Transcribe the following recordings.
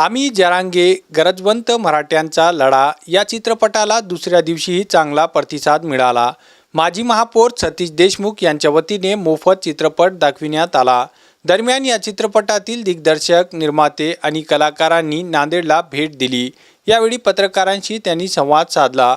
आम्ही जरांगे गरजवंत मराठ्यांचा लढा या चित्रपटाला दुसऱ्या दिवशीही चांगला प्रतिसाद मिळाला. माजी महापौर सतीश देशमुख यांच्या वतीने मोफत चित्रपट दाखविण्यात आला. दरम्यान या चित्रपटातील दिग्दर्शक निर्माते आणि कलाकारांनी नांदेडला भेट दिली. यावेळी पत्रकारांशी त्यांनी संवाद साधला.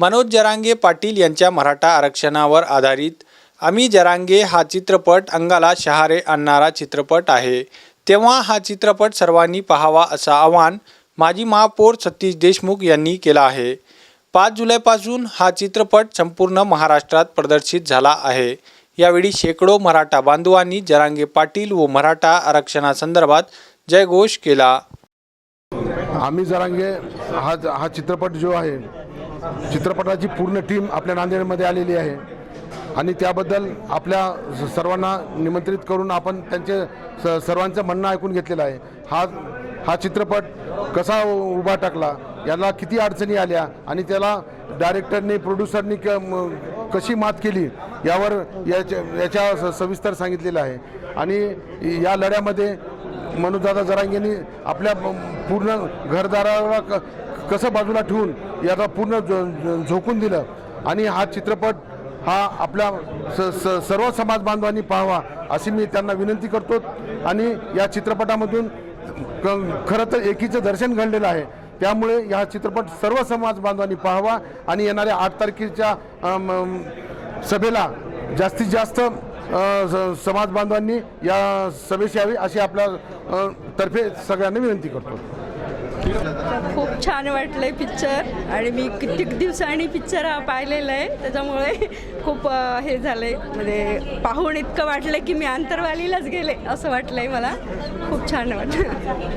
मनोज जरांगे पाटील यांच्या मराठा आरक्षणावर आधारित आम्ही जरांगे हा चित्रपट अंगाला शहारे आणणारा चित्रपट आहे. तेव्हा हा चित्रपट सर्वांनी पाहावा असं आवाहन माजी महापौर सतीश देशमुख यांनी केलं आहे. पाच जुलैपासून हा चित्रपट संपूर्ण महाराष्ट्रात प्रदर्शित झाला आहे. यावेळी शेकडो मराठा बांधवांनी जरांगे पाटील व मराठा आरक्षणासंदर्भात जयघोष केला. आम्ही जरांगे हा हा चित्रपट जो आहे चित्रपटाची पूर्ण टीम आपल्या नांदेडमध्ये आलेली आहे. आणि त्याबद्दल आपल्या सर्वांना निमंत्रित करून आपण त्यांचे स सर्वांचं म्हणणं ऐकून घेतलेलं आहे. हा हा चित्रपट कसा उ- उभा टाकला याला किती अडचणी आल्या आणि त्याला डायरेक्टरनी प्रोड्युसरनी क कशी मात केली यावर याच्या याच्या स- सविस्तर सांगितलेलं आहे. आणि या लढ्यामध्ये मनोजदादा जरांगेंनी आपल्या पूर्ण घरदाराला क कसं बाजूला ठेवून याला पूर्ण झोकून दिलं. आणि हा चित्रपट हा आपल्या स स सर्व समाज बांधवांनी पाहावा अशी मी त्यांना विनंती करतो. आणि या चित्रपटामधून खरं तर एकीचं दर्शन घडलेलं आहे. त्यामुळे हा चित्रपट सर्व समाज बांधवांनी पाहावा आणि येणाऱ्या आठ तारखेच्या सभेला जास्तीत जास्त समाज बांधवांनी या सभेशी यावी अशी आपल्या तर्फे सगळ्यांना विनंती करतो. खूप छान वाटलंय पिक्चर आणि मी कित्येक दिवसांनी पिक्चर हा पाहिलेला आहे. त्याच्यामुळे खूप हे हे झालंय. म्हणजे पाहून इतकं वाटलं की मी आंतरवालीलाच गेले असं वाटलंय मला. खूप छान वाटलं.